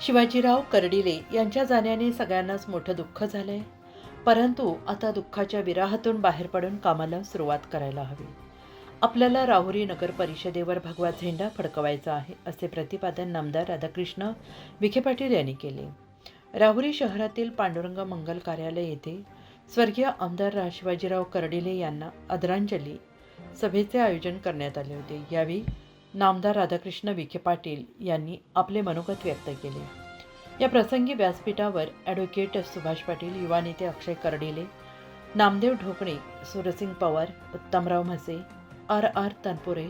शिवाजीराव कर्डिले यांच्या जाण्याने सगळ्यांनाच मोठं दुःख झालंय. परंतु आता दुःखाच्या विराहातून बाहेर पडून कामाला सुरुवात करायला हवी. आपल्याला राहुरी नगर परिषदेवर भगवा झेंडा फडकवायचा आहे असे प्रतिपादन नामदार राधाकृष्ण विखे पाटील यांनी केले. राहुरी शहरातील पांडुरंग मंगल कार्यालय येथे स्वर्गीय आमदार रा- शिवाजीराव कर्डिले यांना आदरांजली सभेचे आयोजन करण्यात आले होते. यावेळी नामदार राधाकृष्ण विखे पाटील यांनी आपले मनोगत व्यक्त केले. या प्रसंगी व्यासपीठावर ॲडव्होकेट सुभाष पाटील युवा नेते अक्षय कर्डिले नामदेव ढोकणे सुरसिंग पवार उत्तमराव म्हसे आर आर तनपुरे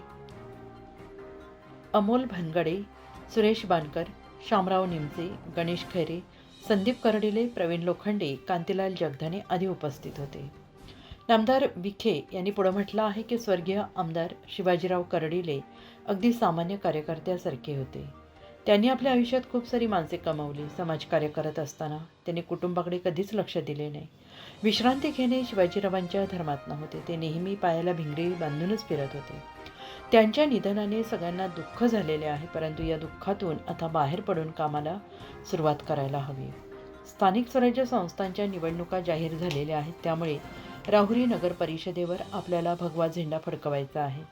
अमोल भनगडे सुरेश बानकर शामराव निमचे गणेश खैरे संदीप करडिले प्रवीण लोखंडे कांतीलाल जगधने आदी उपस्थित होते. नामदार विखे यांनी पुढं म्हटलं आहे की स्वर्गीय आमदार शिवाजीराव कर्डिले अगदी सामान्य कार्यकर्त्यासारखे होते. त्यांनी आपल्या आयुष्यात खूप सारी माणसे कमावली समाजकार्य करत असताना. त्यांनी कुटुंबाकडे कधीच लक्ष दिले नाही. विश्रांती घेणे शिवाजीरावांच्या धर्मात नव्हते. ते नेहमी पायाला भिंगडी बांधूनच फिरत होते. त्यांच्या निधनाने सगळ्यांना दुःख झालेले आहे परंतु या दुःखातून आता बाहेर पडून कामाला सुरुवात करायला हवी. स्थानिक स्वराज्य संस्थांच्या निवडणुका जाहीर झालेल्या आहेत त्यामुळे राहुरी नगर परिषदेवर आपल्याला भगवा झेंडा फडकवायचा आहे.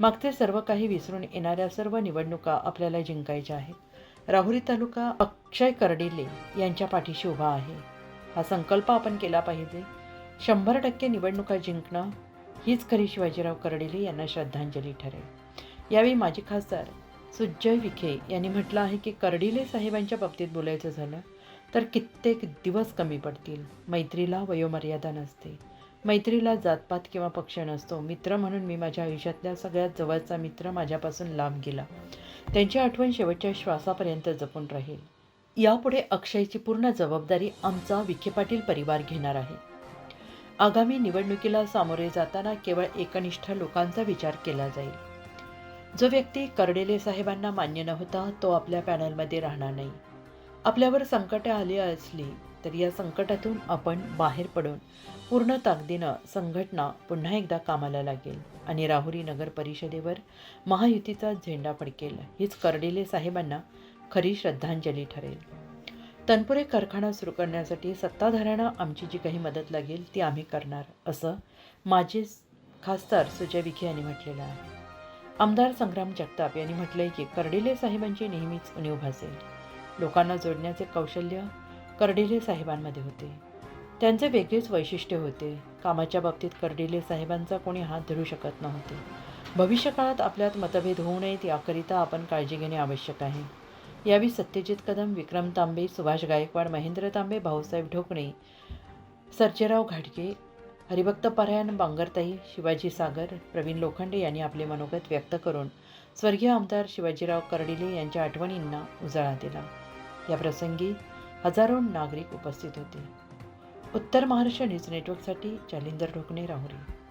मागचे सर्व काही विसरून येणाऱ्या सर्व निवडणुका आपल्याला जिंकायच्या आहेत. राहुरी तालुका अक्षय कर्डिले यांच्या पाठीशी उभा आहे. हा संकल्प आपण केला पाहिजे. शंभर टक्के निवडणुका जिंकणं हीच खरी शिवाजीराव कर्डिले यांना श्रद्धांजली ठरेल. यावेळी माजी खासदार सुजय विखे यांनी म्हटलं आहे की कर्डिले साहेबांच्या बाबतीत बोलायचं झालं तर कित्येक दिवस कमी पडतील. मैत्रीला वयोमर्यादा नसते. मैत्रीला जातपात किंवा पक्ष नसतो. मित्र म्हणून मी माझ्या आयुष्यातल्या सगळ्यात जवळचा मित्र माझ्यापासून लांब गेला. त्यांची आठवण शेवटच्या श्वासापर्यंत जपून राहील. यापुढे अक्षयची पूर्ण जबाबदारी आमचा विखे पाटील परिवार घेणार आहे. आगामी निवडणुकीला सामोरे जाताना केवळ एकनिष्ठ लोकांचा विचार केला जाईल. जो व्यक्ती कर्डेले साहेबांना मान्य नव्हता तो आपल्या पॅनलमध्ये राहणार नाही. आपल्यावर संकटे आली असली तर या संकटातून आपण बाहेर पडून पूर्ण ताकदीनं संघटना पुन्हा एकदा कामाला लागेल. आणि राहुरी नगर परिषदेवर महायुतीचा झेंडा फडकेल हीच कर्डिले साहेबांना खरी श्रद्धांजली ठरेल. तनपुरे कारखाना सुरू करण्यासाठी सत्ताधाऱ्यांना आमची जी काही मदत लागेल ती आम्ही करणार असं माजी खासदार सुजय विखे यांनी म्हटलेलं आहे. आमदार संग्राम जगताप यांनी म्हटलंय की कर्डिले साहेबांची नेहमीच उणीव भासेल. लोकांना जोडण्याचे कौशल्य कर्डिले साहेबांमध्ये होते. त्यांचे वेगळेच वैशिष्ट्य होते. कामाच्या बाबतीत कर्डिले साहेबांचा कोणी हात धरू शकत नव्हते. भविष्यकाळात आपल्यात मतभेद होऊ नयेत याकरिता आपण काळजी घेणे आवश्यक आहे. यावेळी सत्यजित कदम विक्रम तांबे सुभाष गायकवाड महेंद्र तांबे भाऊसाहेब ढोकणे सर्जेराव घाटगे हरिभक्त परायण बांगरताई शिवाजी सागर प्रवीण लोखंडे यांनी आपले मनोगत व्यक्त करून स्वर्गीय आमदार शिवाजीराव कर्डिले यांच्या आठवणींना उजाळा दिला. या प्रसंगी हजारो नागरिक उपस्थित होते. उत्तर महाराष्ट्र न्यूज नेटवर्कसाठी जालिंदर ढोकणे राहुरी.